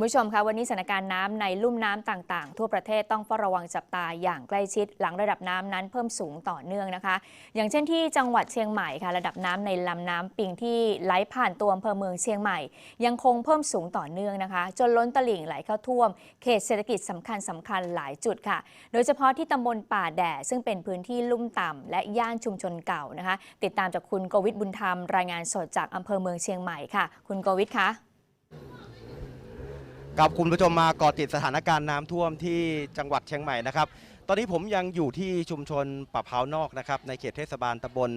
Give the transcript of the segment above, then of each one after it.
คุณผู้ชมคะวันนี้สถานการณ์น้ำในลุ่มน้ำต่างๆ ทั่วประเทศต้องเฝ้าระวังจับตาอย่างใกล้ชิด หลังระดับน้ำนั้นเพิ่มสูงต่อเนื่องนะคะ อย่างเช่นที่จังหวัดเชียงใหม่ค่ะระดับน้ำในลำน้ำปิงที่ไหลผ่านตัวอำเภอเมืองเชียงใหม่ ยังคงเพิ่มสูงต่อเนื่องนะคะ จนล้นตลิ่งไหลเข้าท่วม เขตเศรษฐกิจสำคัญสำคัญหลายจุดค่ะ โดยเฉพาะที่ตำบลป่าแดดซึ่งเป็นพื้นที่ลุ่มต่ำและย่านชุมชนเก่านะคะ ติดตามจากคุณโกวิทบุญธรรมรายงานสดจากอำเภอเมืองเชียงใหม่ค่ะ คุณโกวิทคะ ครับคุณผู้ชมมากาะติดสถานการณ์น้ำท่วมที่จังหวัดเชียงใหม่นะครับ ตอนนี้ผมยังอยู่ที่ชุมชนป่าพร้าวนอกนะครับในเขตเทศบาลตำบล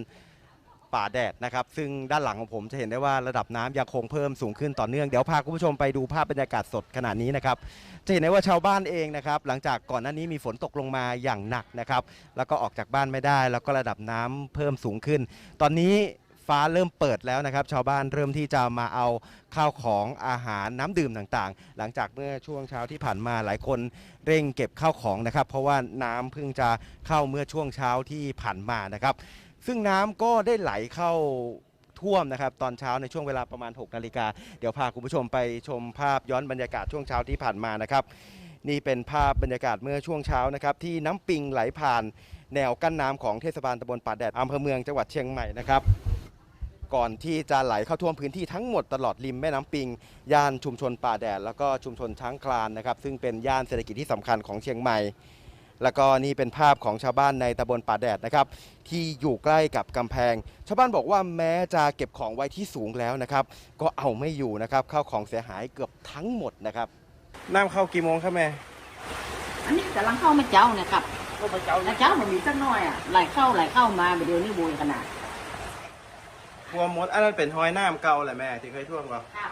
ป่าแดดนะครับซึ่งด้านหลังของผมจะเห็นได้ว่าระดับน้ำยังคงเพิ่มสูงขึ้นต่อเนื่องเดี๋ยวพาคุณผู้ชมไปดูภาพบรรยากาศสดขณะนี้นะครับจะเห็นได้ว่าชาวบ้านเองนะครับ หลังจากก่อนหน้านี้มีฝนตกลงมาอย่างหนักนะครับ แล้วก็ออกจากบ้านไม่ได้ แล้วก็ระดับน้ำเพิ่มสูงขึ้น ตอนนี้ ฟ้าเริ่มเปิดแล้วนะครับ ชาวบ้านเริ่มที่จะมาเอาข้าวของอาหารน้ำดื่มต่างๆ หลังจากเมื่อช่วงเช้าที่ผ่านมาหลายคนเร่งเก็บข้าวของนะครับ เพราะว่าน้ำเพิ่งจะเข้าเมื่อช่วงเช้าที่ผ่านมานะครับ ซึ่งน้ำก็ได้ไหลเข้าท่วมนะครับ ตอนเช้าในช่วงเวลาประมาณ6นาฬิกาเดี๋ยวพาคุณผู้ชมไปชมภาพย้อนบรรยากาศช่วงเช้าที่ผ่านมานะครับ นี่เป็นภาพบรรยากาศเมื่อช่วงเช้านะครับที่น้ำปิงไหลผ่าน แนวกั้นน้ำของเทศบาลตำบลป่าแดดอำเภอเมืองจังหวัดเชียงใหม่นะครับ ก่อนที่จะไหลเข้าท่วมพื้นที่ทั้งหมดตลอดริมแม่น้ำปิง ย่านชุมชนป่าแดด แล้วก็ชุมชนช้างคลานนะครับ ซึ่งเป็นย่านเศรษฐกิจที่สำคัญของเชียงใหม่ แล้วก็นี่เป็นภาพของชาวบ้านในตำบลป่าแดดนะครับ ที่อยู่ใกล้กับกำแพง ชาวบ้านบอกว่าแม้จะเก็บของไว้ที่สูงแล้วนะครับ ก็เอาไม่อยู่นะครับข้าวของเสียหายเกือบทั้งหมดนะครับน้ำเข้ากี่โมงครับแม่อันนี้กำลังเข้ามาเจ้าเนี่ยครับเข้ามาเจ้าแล้วเจ้ามันมีสักหน่อยอะไหลเข้าไหลเข้ามาไปเดี๋ยวนี้โวยขนาด ท่วมหมด อันนั้นเป็นหอยน้ำเก่าแหละแม่ ที่เคยท่วมก่อนครับ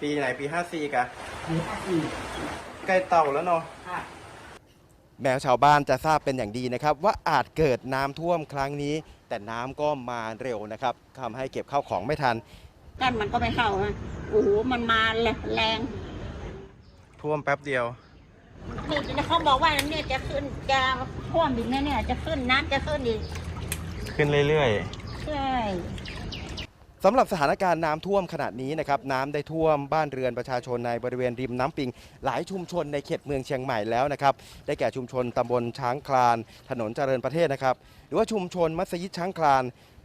ปีไหนปี54กะมีอาชีพใกล้เต่าแล้วเนาะครับแม้ชาวบ้านจะทราบเป็นอย่างดีนะครับ ว่าอาจเกิดน้ำท่วมครั้งนี้ แต่น้ำก็มาเร็วนะครับทำให้เก็บข้าวของไม่ทัน กันมันก็ไม่เข้าฮะโอ้โห มันมาแรง ท่วมแป๊บเดียว นี่เขาบอกว่าเนี่ยจะขึ้นจะท่วมอีกนะเนี่ย จะขึ้นน้ำจะขึ้นอีก ขึ้นเรื่อย ใช่ๆ สำหรับสถานการณ์น้ำท่วมขนาดนี้นะครับน้ำได้ท่วมบ้านเรือนประชาชนในบริเวณริมน้ำปิง หลายชุมชนในเขตเมืองเชียงใหม่แล้วนะครับได้แก่ชุมชนตำบลช้างคลาน ถนนเจริญประเทศนะครับ หรือว่าชุมชนมัสยิดช้างคลาน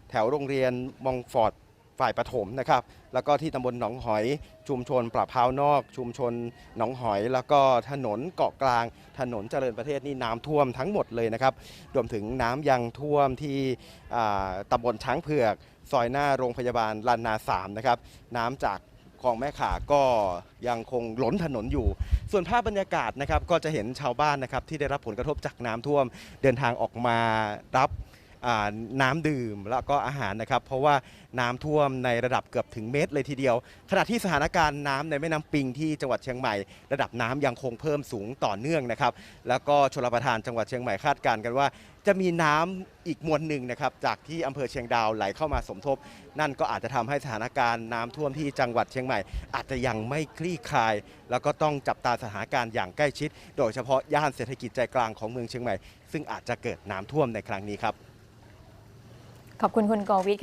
แถวโรงเรียนมองฟอร์ด ฝ่ายปฐมนะครับ แล้วก็ที่ตำบลหนองหอย ชุมชนปราพาวนอก ชุมชนหนองหอย แล้วก็ถนนเกาะกลาง ถนนเจริญประเทศนี่น้ำท่วมทั้งหมดเลยนะครับ รวมถึงน้ำยังท่วมที่ตำบลช้างเผือก ซอยหน้าโรงพยาบาลลานนาสามนะครับ น้ำจากคลองแม่ขาก็ยังคงล้นถนนอยู่ ส่วนภาพบรรยากาศนะครับก็จะเห็นชาวบ้านนะครับที่ได้รับผลกระทบจากน้ำท่วม เดินทางออกมารับ น้ำดื่มแล้วก็อาหารนะครับ เพราะว่าน้ำท่วมในระดับเกือบถึงเมตรเลยทีเดียว ขณะที่สถานการณ์น้ำในแม่น้ำปิงที่จังหวัดเชียงใหม่ ระดับน้ำยังคงเพิ่มสูงต่อเนื่องนะครับ แล้วก็ชลประทานจังหวัดเชียงใหม่คาดการณ์กันว่า จะมีน้ำอีกมวลหนึ่งนะครับจากที่อำเภอเชียงดาวไหลเข้ามาสมทบ นั่นก็อาจจะทำให้สถานการณ์น้ำท่วมที่จังหวัดเชียงใหม่ อาจจะยังไม่คลี่คลาย แล้วก็ต้องจับตาสถานการณ์อย่างใกล้ชิด โดยเฉพาะย่านเศรษฐกิจใจกลางของเมืองเชียงใหม่ ซึ่งอาจจะเกิดน้ำท่วมในครั้งนี้ครับ ขอบคุณคุณโกวิทค่ะ